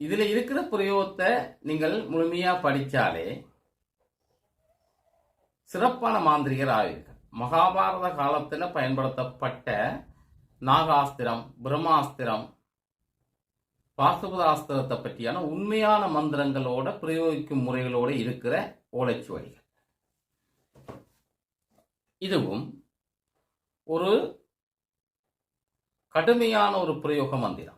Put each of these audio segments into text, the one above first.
இதில் இருக்கிற பிரயோகத்தை நீங்கள் முழுமையாக படித்தாலே சிறப்பான மாந்திரிகர் ஆவீர்கள். மகாபாரத காலத்தில் பயன்படுத்தப்பட்ட நாகாஸ்திரம் பிரம்மாஸ்திரம் பாசுபதாஸ்திரத்தை பற்றியான உண்மையான மந்திரங்களோட பிரயோகிக்கும் முறைகளோட இருக்கிற ஓலைச்சுவடிகள். இதுவும் ஒரு கடுமையான ஒரு பிரயோக மந்திரம்.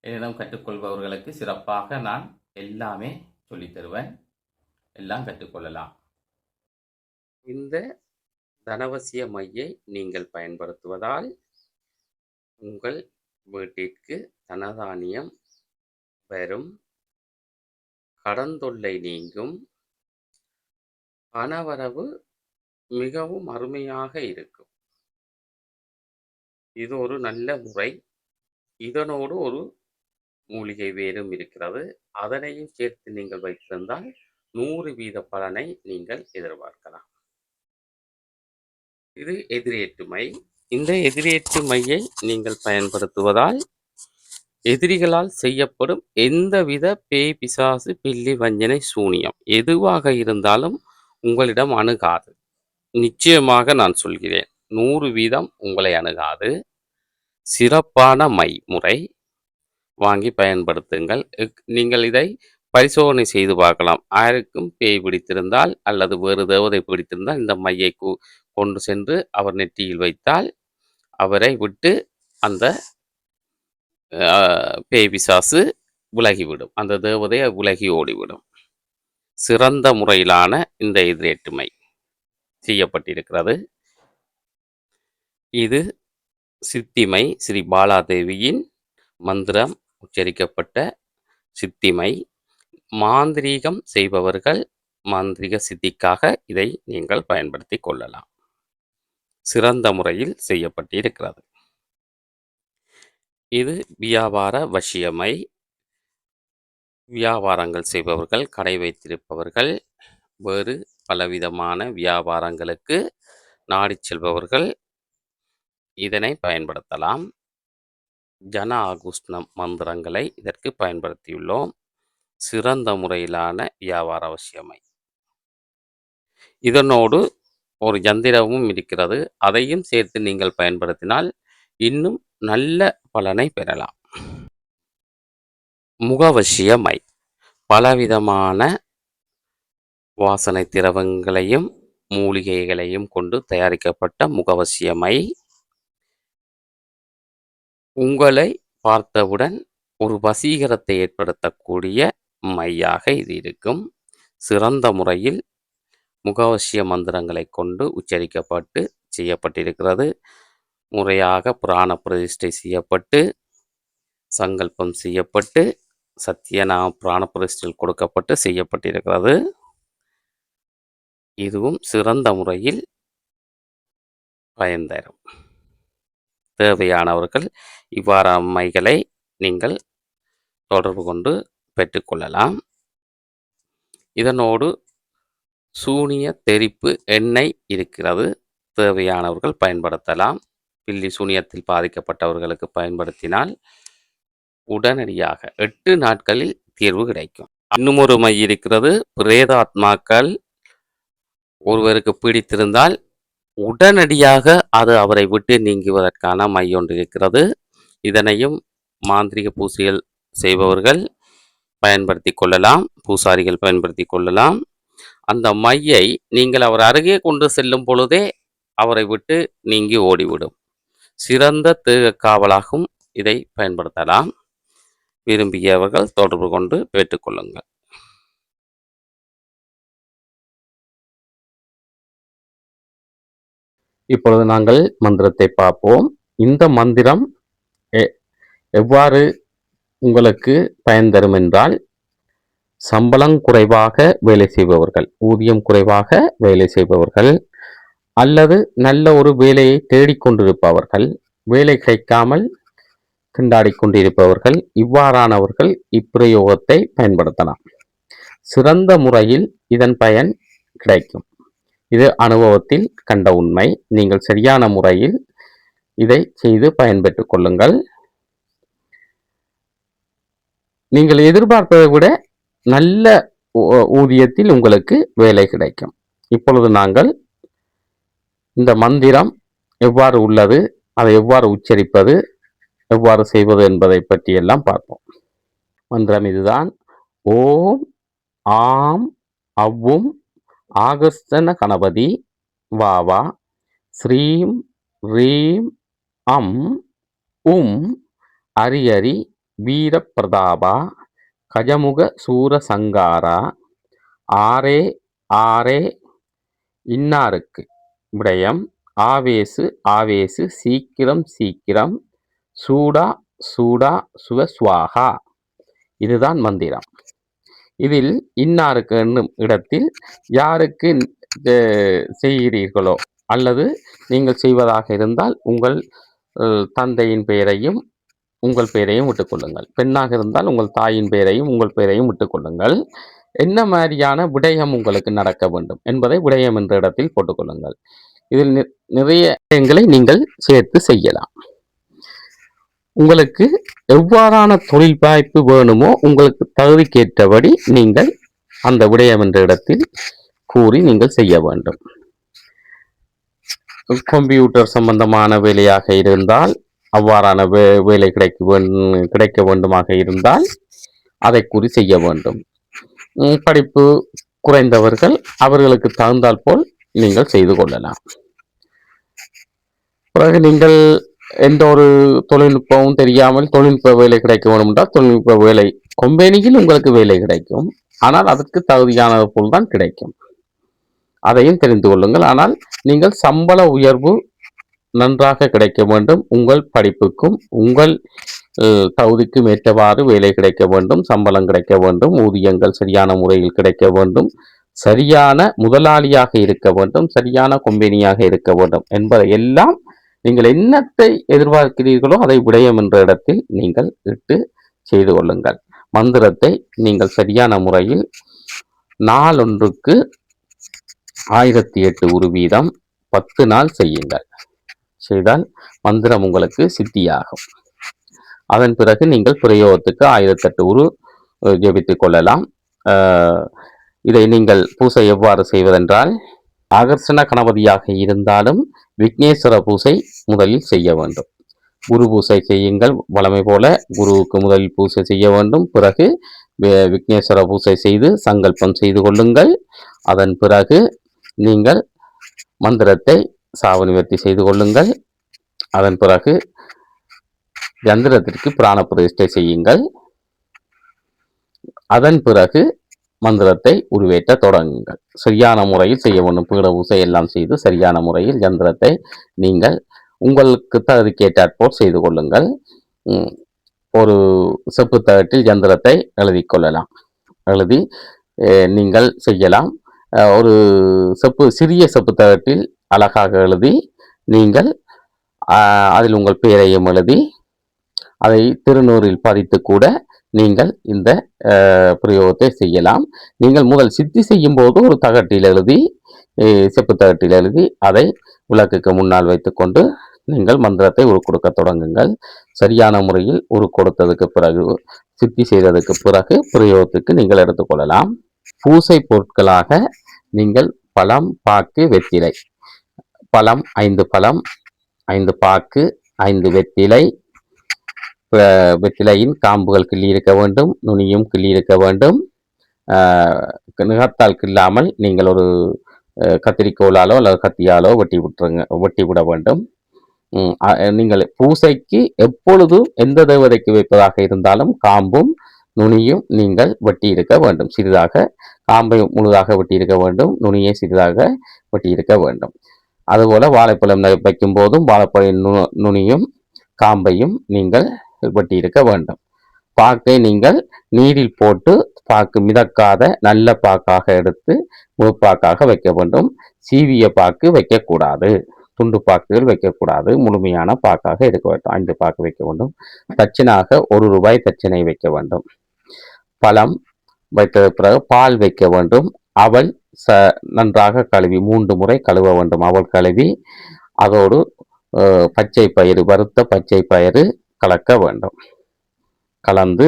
என்னிடம் கற்றுக்கொள்பவர்களுக்கு சிறப்பாக நான் எல்லாமே சொல்லித் தருவேன். எல்லாம் கற்றுக்கொள்ளலாம். இந்த தனவசிய மையை நீங்கள் பயன்படுத்துவதால் உங்கள் வீட்டிற்கு தனதானியம் வரும் கடன் தொல்லை நீங்கும். பணவரவு மிகவும் அருமையாக இருக்கும். இது ஒரு நல்ல முறை. இதனோடு ஒரு மூலிகை வேரும் இருக்கிறது. அதனையும் சேர்த்து நீங்கள் வைத்திருந்தால் நூறு வீத பலனை நீங்கள் எதிர்பார்க்கலாம். இது எதிரேற்று மை. இந்த எதிரேற்று மையை நீங்கள் பயன்படுத்துவதால் எதிரிகளால் செய்யப்படும் எந்தவித பேய் பிசாசு பில்லி வஞ்சனை சூனியம் எதுவாக இருந்தாலும் உங்களிடம் அணுகாது. நிச்சயமாக நான் சொல்கிறேன் நூறு வீதம் உங்களை அணுகாது. சிறப்பான மை முறை. வாங்கி பயன்படுத்துங்கள். இக்- நீங்கள் இதை பரிசோதனை செய்து பார்க்கலாம். யாருக்கும் பேய் பிடித்திருந்தால் அல்லது வேறு தேவதை பிடித்திருந்தால் இந்த மையை கொண்டு சென்று அவர் நெற்றியில் வைத்தால் அவரை விட்டு அந்த பேய் பிசாசு விலகிவிடும். அந்த தேவதை விலகி ஓடிவிடும். சிறந்த முறையிலான இந்த எதிரேற்றுமை செய்யப்பட்டிருக்கிறது. இது சித்திமை ஸ்ரீ பாலாதேவியின் மந்திரம். உச்சரிக்கப்பட்ட சித்திமை. மாந்திரீகம் செய்பவர்கள் மாந்திரிக சித்திக்காக இதை நீங்கள் பயன்படுத்தி கொள்ளலாம். சிறந்த முறையில் செய்யப்பட்டிருக்கிறது. இது வியாபார வசியமை. வியாபாரங்கள் செய்பவர்கள் கடை வைத்திருப்பவர்கள் வேறு பலவிதமான வியாபாரங்களுக்கு நாடி செல்பவர்கள் இதனை பயன்படுத்தலாம். ஜன ஆகுஷ்ண மந்திரங்களை இதற்கு பயன்படுத்தியுள்ளோம். சிறந்த முறையிலான வியாபார அவசியமை இதனோடு ஒரு யந்திரமும் இருக்கிறது. அதையும் சேர்த்து நீங்கள் பயன்படுத்தினால் இன்னும் நல்ல பலனை பெறலாம். முகவசியமை. பலவிதமான வாசனை திரவங்களையும் மூலிகைகளையும் கொண்டு தயாரிக்கப்பட்ட முகவசியமை. உங்களை பார்த்தவுடன் ஒரு வசீகரத்தை ஏற்படுத்தக்கூடிய மையாக இது இருக்கும். சிறந்த முறையில் முகவசிய மந்திரங்களை கொண்டு உச்சரிக்கப்பட்டு செய்யப்பட்டிருக்கிறது. முறையாக புராண பிரதிஷ்டை செய்யப்பட்டு சங்கல்பம் செய்யப்பட்டு சத்யநாம புராண பிரதிஷ்டையில் கொடுக்கப்பட்டு செய்யப்பட்டிருக்கிறது. இதுவும் சிறந்த முறையில் பயன் தரும். தேவையானவர்கள் இவ்வாறாமைகளை நீங்கள் தொடர்பு கொண்டு பெற்றுக்கொள்ளலாம். இதனோடு சூனிய தெறிப்பு எண்ணெய் இருக்கிறது. தேவையானவர்கள் பயன்படுத்தலாம். பில்லி சூனியத்தில் பாதிக்கப்பட்டவர்களுக்கு பயன்படுத்தினால் உடனடியாக எட்டு நாட்களில் தீர்வு கிடைக்கும். இன்னும் ஒரு மை இருக்கிறது. பிரேதாத்மாக்கள் ஒருவருக்கு பிடித்திருந்தால் உடனடியாக அது அவரை விட்டு நீங்குவதற்கான மையொன்று இருக்கிறது. இதனையும் மாந்திரிக பூசிகள் செய்பவர்கள் பயன்படுத்தி கொள்ளலாம் பூசாரிகள் பயன்படுத்தி கொள்ளலாம். அந்த மையை நீங்கள் அவர் அருகே கொண்டு செல்லும் பொழுதே அவரை விட்டு நீங்கி ஓடிவிடும். சிறந்த தேகக் காவலாகவும் இதை பயன்படுத்தலாம். விரும்பியவர்கள் தொடர்பு கொண்டு பெற்றுக்கொள்ளுங்கள் இப்பொழுது நாங்கள் மந்திரத்தை பார்ப்போம். இந்த மந்திரம் எ- எவ்வாறு உங்களுக்கு பயன் தரும் என்றால் சம்பளம் குறைவாக வேலை செய்பவர்கள் ஊதியம் குறைவாக வேலை செய்பவர்கள் அல்லது நல்ல ஒரு வேலையை தேடிக்கொண்டிருப்பவர்கள் வேலை கிடைக்காமல் திண்டாடி கொண்டிருப்பவர்கள் இவ்வாறானவர்கள் இப்பிரயோகத்தை பயன்படுத்தலாம். சிறந்த முறையில் இதன் பயன் கிடைக்கும். இது அனுபவத்தில் கண்ட உண்மை. நீங்கள் சரியான முறையில் இதை செய்து பயன்பெற்றுக் கொள்ளுங்கள். நீங்கள் எதிர்பார்ப்பதை விட நல்ல ஊதியத்தில் உங்களுக்கு வேலை கிடைக்கும். இப்பொழுது நாங்கள் இந்த மந்திரம் எவ்வாறு உள்ளது அதை எவ்வாறு உச்சரிப்பது எவ்வாறு செய்வது என்பதை பற்றியெல்லாம் பார்ப்போம். மந்திரம் இதுதான். ஓம் ஆம் அவ்வும் ஆகஸ்தன கணபதி வாவா. ஸ்ரீம் ரீம் அம் உம் அரியரி வீரப்பிரதாபா. கஜமுக சூரசங்காரா. ஆரே ஆரே. இன்னாருக்கு? விடயம் ஆவேசு ஆவேசு சீக்கிரம் சீக்கிரம். சூடா சூடா சுவஸ்வாகா இதுதான் மந்திரம். இதில் இன்னாருக்கு என்னும் இடத்தில் யாருக்கு செய்கிறீர்களோ அல்லது நீங்கள் செய்வதாக இருந்தால் உங்கள் தந்தையின் பெயரையும் உங்கள் பெயரையும் விட்டுக்கொள்ளுங்கள். பெண்ணாக இருந்தால் உங்கள் தாயின் பெயரையும் உங்கள் பெயரையும் விட்டுக்கொள்ளுங்கள். என்ன மாதிரியான விடயம் உங்களுக்கு நடக்க வேண்டும் என்பதை விடயம் என்ற இடத்தில் போட்டுக்கொள்ளுங்கள். இதில் நிறைய விஷயங்களை நீங்கள் சேர்த்து செய்யலாம். உங்களுக்கு எவ்வாறான தொழில் வாய்ப்பு வேணுமோ உங்களுக்கு தகுதிக்கேற்றபடி நீங்கள் அந்த விடயம் என்ற இடத்தில் கூறி நீங்கள் செய்ய வேண்டும். கம்ப்யூட்டர் சம்பந்தமான வேலையாக இருந்தால் அவ்வாறான வே வேலை கிடைக்க வேண்டும் கிடைக்க வேண்டுமாக இருந்தால் அதை கூறி செய்ய வேண்டும். படிப்பு குறைந்தவர்கள் அவர்களுக்கு தகுந்தால் போல் நீங்கள் செய்து கொள்ளலாம். பிறகு நீங்கள் எந்த ஒரு தொழில்நுட்பமும் தெரியாமல் தொழில்நுட்ப வேலை கிடைக்க வேண்டுமென்றால் தொழில்நுட்ப வேலை கொம்பெனியில் உங்களுக்கு வேலை கிடைக்கும். ஆனால் அதற்கு தகுதியானது போல் தான் கிடைக்கும். அதையும் தெரிந்து கொள்ளுங்கள். ஆனால் நீங்கள் சம்பள உயர்வு நன்றாக கிடைக்க வேண்டும். உங்கள் படிப்புக்கும் உங்கள் தகுதிக்கும் ஏற்றவாறு வேலை கிடைக்க வேண்டும். சம்பளம் கிடைக்க வேண்டும். ஊதியங்கள் சரியான முறையில் கிடைக்க வேண்டும். சரியான முதலாளியாக இருக்க வேண்டும். சரியான கொம்பெனியாக இருக்க வேண்டும். என்பதை எல்லாம் நீங்கள் என்னத்தை எதிர்பார்க்கிறீர்களோ அதை விடயம் என்ற இடத்தில் நீங்கள் இட்டு செய்து கொள்ளுங்கள். மந்திரத்தை நீங்கள் சரியான முறையில் நாளொன்றுக்கு ஆயிரத்தி எட்டு உரு வீதம் பத்து நாள் செய்யுங்கள். செய்தால் மந்திரம் உங்களுக்கு சித்தியாகும். அதன் பிறகு நீங்கள் பிரயோகத்துக்கு ஆயிரத்தெட்டு உரு அஹ், கொள்ளலாம். இதை நீங்கள் பூசை எவ்வாறு செய்வதென்றால் ஆகர்ஷண கணபதியாக இருந்தாலும் விக்னேஸ்வர பூசை முதலில் செய்ய வேண்டும். குரு பூசை செய்யுங்கள். வழமை போல குருவுக்கு முதலில் பூசை செய்ய வேண்டும். பிறகு விக்னேஸ்வர பூசை செய்து சங்கல்பம் செய்து கொள்ளுங்கள். அதன் பிறகு நீங்கள் மந்திரத்தை சாவு நிவர்த்தி செய்து கொள்ளுங்கள். அதன் பிறகு யந்திரத்திற்கு பிராண பிரதிஷ்டை செய்யுங்கள். அதன் பிறகு மந்திரத்தை உருவேற்ற தொடங்குங்கள். சரியான முறையில் செய்ய வேண்டும். பீட பூசை எல்லாம் செய்து சரியான முறையில் யந்திரத்தை நீங்கள் உங்களுக்கு தகுதிக்கேற்றாற்போல் செய்து கொள்ளுங்கள். ஒரு செப்பு தகட்டில் யந்திரத்தை எழுதி கொள்ளலாம். எழுதி நீங்கள் செய்யலாம். ஒரு செப்பு சிறிய செப்பு தகட்டில் அழகாக எழுதி நீங்கள் அதில் உங்கள் பெயரையும் எழுதி அதை திருநூறில் பதித்து கூட நீங்கள் இந்த பிரயோகத்தை செய்யலாம். நீங்கள் முதல் சித்தி செய்யும் போது ஒரு தகட்டில் எழுதி செப்பு தகட்டில் எழுதி அதை விளக்குக்கு முன்னால் வைத்துக்கொண்டு நீங்கள் மந்திரத்தை உருக்கொடுக்க தொடங்குங்கள். சரியான முறையில் உருக்கொடுத்ததுக்கு பிறகு சித்தி செய்ததுக்கு பிறகு பிரயோகத்துக்கு நீங்கள் எடுத்துக்கொள்ளலாம் பூசை பொருட்களாக நீங்கள் பழம் பாக்கு வெத்திலை பழம் ஐந்து பழம் ஐந்து பாக்கு ஐந்து வெத்திலை வெற்றிலையின் காம்புகள் கிள்ளி இருக்க வேண்டும் நுனியும் கிள்ளி இருக்க வேண்டும் நிகத்தால் கில்லாமல் நீங்கள் ஒரு கத்திரிக்கோளாலோ கத்திரிக்கோலாலோ அல்லது கத்தியாலோ வெட்டி விட்டுருங்க வெட்டி விட வேண்டும். நீங்கள் பூசைக்கு எப்பொழுதும் எந்த தேவதைக்கு வைப்பதாக இருந்தாலும் காம்பும் நுனியும் நீங்கள் வெட்டி இருக்க வேண்டும். சிறிதாக காம்பை முழுதாக வெட்டி இருக்க வேண்டும் நுனியை சிறிதாக வெட்டி இருக்க வேண்டும். அதுபோல வாழைப்பழம் வைக்கும் போதும் வாழைப்பழம் நு நுனியும் காம்பையும் நீங்கள் பட்டியிருக்க வேண்டும். பாக்கை நீங்கள் நீரில் போட்டு பாக்கு மிதக்காத நல்ல பாக்காக எடுத்து முழுப்பாக்காக வைக்க வேண்டும். சீவிய பாக்கு வைக்கக்கூடாது. துண்டு பாக்குகள் வைக்கக்கூடாது. முழுமையான பாக்காக இருக்க வேண்டும். ஐந்து பாக்கு வைக்க வேண்டும். தட்சணாக ஒரு ரூபாய் தட்சணை வைக்க வேண்டும். பழம் வைத்த பிறகு பால் வைக்க வேண்டும். அவள் ச நன்றாக கழுவி மூன்று முறை கழுவ வேண்டும். அவள் கழுவி அதோடு பச்சை பயிறு வறுத்த பச்சை பயிறு கலக்க வேண்டும். கலந்து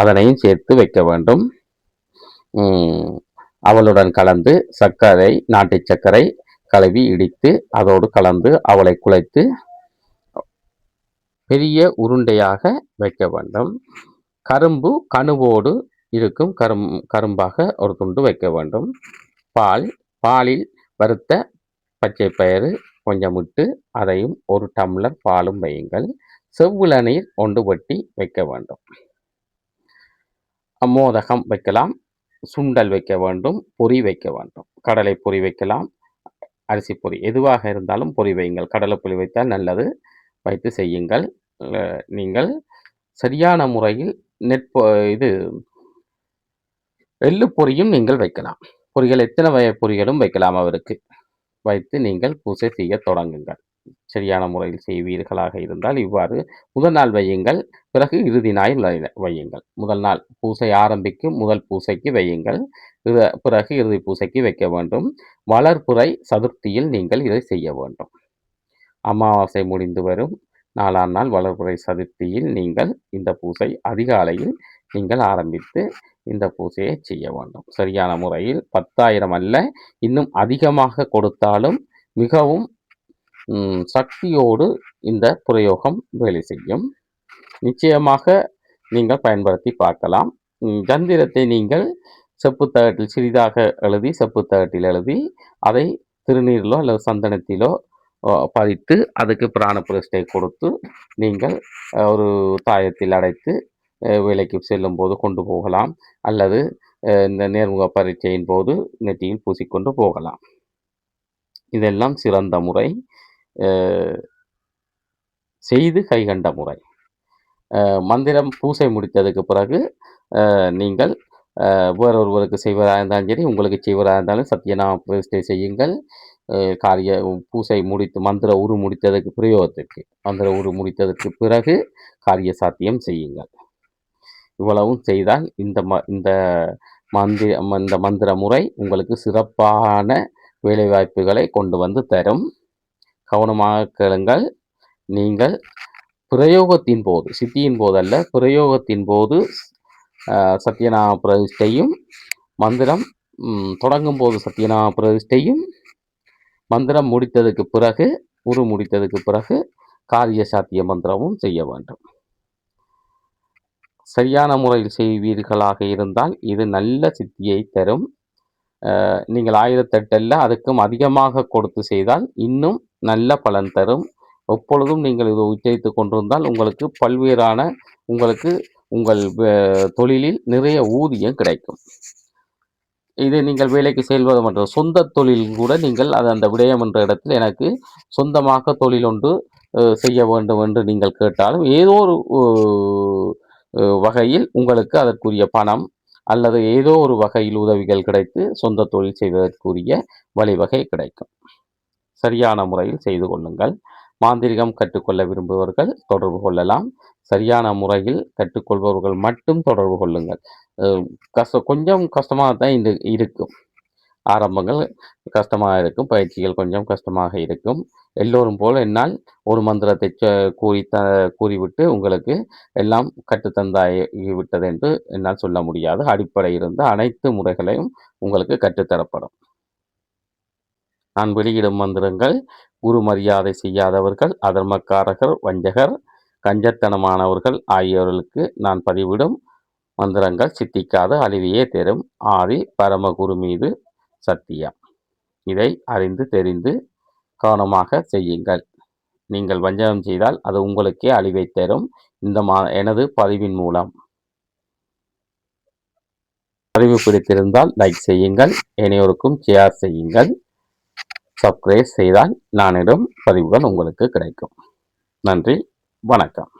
அதனையும் சேர்த்து வைக்க வேண்டும். அவளுடன் கலந்து சர்க்கரை நாட்டு சர்க்கரை கழுவி இடித்து அதோடு கலந்து அவளை குழைத்து பெரிய உருண்டையாக வைக்க வேண்டும். கரும்பு கணுவோடு இருக்கும் கரும் கரும்பாக ஒரு துண்டு வைக்க வேண்டும். பால் பாலில் வறுத்த பச்சை பயிறு கொஞ்சம் விட்டு அதையும் ஒரு டம்ளர் பாலும் வையுங்கள். செவ்விள நீர் ஒன்று வெட்டி வைக்க வேண்டும். மோதகம் வைக்கலாம் சுண்டல் வைக்க வேண்டும் பொரி வைக்க வேண்டும். கடலை பொரி வைக்கலாம் அரிசி பொரி எதுவாக இருந்தாலும் பொரி வையுங்கள். கடலை பொரி வைத்தால் நல்லது. வைத்து செய்யுங்கள். நீங்கள் சரியான முறையில் நெற்பொ இது எள்ளு பொரியும் நீங்கள் வைக்கலாம். பொறிகள் எத்தனை வகை பொறிகளும் வைக்கலாம் அவருக்கு. வைத்து நீங்கள் பூசை செய்ய தொடங்குங்கள். சரியான முறையில் செய்வீர்களாக இருந்தால் இவ்வாறு முதல் நாள் வையுங்கள். பிறகு இறுதி நாள் வை- வையுங்கள். முதல் நாள் பூசை ஆரம்பிக்கும் முதல் பூசைக்கு வையுங்கள். பிறகு இறுதி பூசைக்கு வைக்க வேண்டும். வளர்ப்புறை சதுர்த்தியில் நீங்கள் இதை செய்ய வேண்டும். அமாவாசை முடிந்து வரும். நாலாம் நாள் வளர்ப்புறை சதுர்த்தியில் நீங்கள் இந்த பூசை அதிகாலையில் நீங்கள் ஆரம்பித்து இந்த பூசையை செய்ய வேண்டும். சரியான முறையில் பத்தாயிரம் அல்ல இன்னும் அதிகமாக கொடுத்தாலும் மிகவும் சக்தியோடு இந்த பிரயோகம் வேலை செய்யும். நிச்சயமாக நீங்கள் பயன்படுத்தி பார்க்கலாம். தந்திரத்தை நீங்கள் செப்புத்தகட்டில் சிறிதாக எழுதி செப்புத்தகட்டில் எழுதி அதை திருநீரிலோ அல்லது சந்தனத்திலோ பதித்து அதுக்கு பிராண பிரதிஷ்டை கொடுத்து நீங்கள் ஒரு தாயத்தில் அடைத்து வேலைக்கு செல்லும் போது கொண்டு போகலாம். அல்லது இந்த நேர்முக பரீட்சையின் போது நெற்றியில் பூசிக்கொண்டு போகலாம். இதெல்லாம் சிறந்த முறை. செய்து கைகண்ட முறை. மந்திரம் பூசை முடித்ததுக்கு பிறகு நீங்கள் வேறொருவருக்கு செய்வதாக இருந்தாலும் சரி உங்களுக்கு செய்வதாக இருந்தாலும் சத்யநாம பிரதிஷ்டை செய்யுங்கள் காரிய பூசை முடித்து மந்திர உரு முடித்ததுக்கு பிரயோகத்திற்கு மந்திர உரு முடித்ததற்கு பிறகு காரிய சாத்தியம் செய்யுங்கள். இவ்வளவும் செய்தால் இந்த ம இந்த மந்திர இந்த மந்திர முறை உங்களுக்கு சிறப்பான வேலைவாய்ப்புகளை கொண்டு வந்து தரும். கவனமாக கேளுங்கள். நீங்கள் பிரயோகத்தின் போது சித்தியின் போதல்ல பிரயோகத்தின் போது சத்யநாம பிரதிஷ்டையும் மந்திரம் தொடங்கும் போது சத்யநாம பிரதிஷ்டையும் மந்திரம் முடித்ததுக்கு பிறகு உரு முடித்ததுக்கு பிறகு காரிய சாத்திய மந்திரமும் செய்ய வேண்டும். சரியான முறையில் செய்வீர்களாக இருந்தால் இது நல்ல சித்தியை தரும். நீங்கள் ஆயிரத்தெட்டில் அதுக்கும் அதிகமாக கொடுத்து செய்தால் இன்னும் நல்ல பலன் தரும். எப்பொழுதும் நீங்கள் இதை உச்சரித்து கொண்டிருந்தால் உங்களுக்கு பல்வேறான உங்களுக்கு உங்கள் தொழிலில் நிறைய ஊதியம் கிடைக்கும். இது நீங்கள் வேலைக்கு செல்வது மற்றும் சொந்த தொழில் கூட நீங்கள் அது அந்த விடயம் என்ற இடத்தில் எனக்கு சொந்தமாக தொழில் ஒன்று செய்ய வேண்டும் என்று நீங்கள் கேட்டாலும் ஏதோ ஒரு வகையில் உங்களுக்கு அதற்குரிய பணம் அல்லது ஏதோ ஒரு வகையில் உதவிகள் கிடைத்து சொந்த தொழில் செய்வதற்குரிய வழிவகை கிடைக்கும். சரியான முறையில் செய்து கொள்ளுங்கள். மாந்திரிகம் கற்றுக்கொள்ள விரும்புபவர்கள் தொடர்பு கொள்ளலாம். சரியான முறையில் கற்றுக்கொள்பவர்கள் மட்டும் தொடர்பு கொள்ளுங்கள். கஷ்ட கொஞ்சம் கஷ்டமாக தான் இது இருக்கும். ஆரம்பங்கள் கஷ்டமாக இருக்கும். பயிற்சிகள் கொஞ்சம் கஷ்டமாக இருக்கும். எல்லோரும் போல் என்னால் ஒரு மந்திரத்தை கூறி த கூறிவிட்டு உங்களுக்கு எல்லாம் கற்றுத்தந்தாகிவிட்டது என்று என்னால் சொல்ல முடியாது. அடிப்படை இருந்த அனைத்து முறைகளையும் உங்களுக்கு கற்றுத்தரப்படும். நான் வெளியிடும் மந்திரங்கள் குரு மரியாதை செய்யாதவர்கள் அதர்மக்காரகர் வஞ்சகர் கஞ்சத்தனமானவர்கள் ஆகியோர்களுக்கு நான் பதிவிடும் மந்திரங்கள் சித்திக்காத அழிவையே தரும் ஆதி பரமகுரு மீது சத்தியம். இதை அறிந்து தெரிந்து கவனமாக செய்யுங்கள். நீங்கள் வஞ்சகம் செய்தால் அது உங்களுக்கே அழிவை தரும். இந்த மா எனது பதிவின் மூலம். பதிவு பிடித்திருந்தால் லைக் செய்யுங்கள். இனையோருக்கும் ஷேர் செய்யுங்கள். சப்ஸ்கிரைப் செய்தால் நான் பதிவுகள் உங்களுக்கு கிடைக்கும். நன்றி வணக்கம்.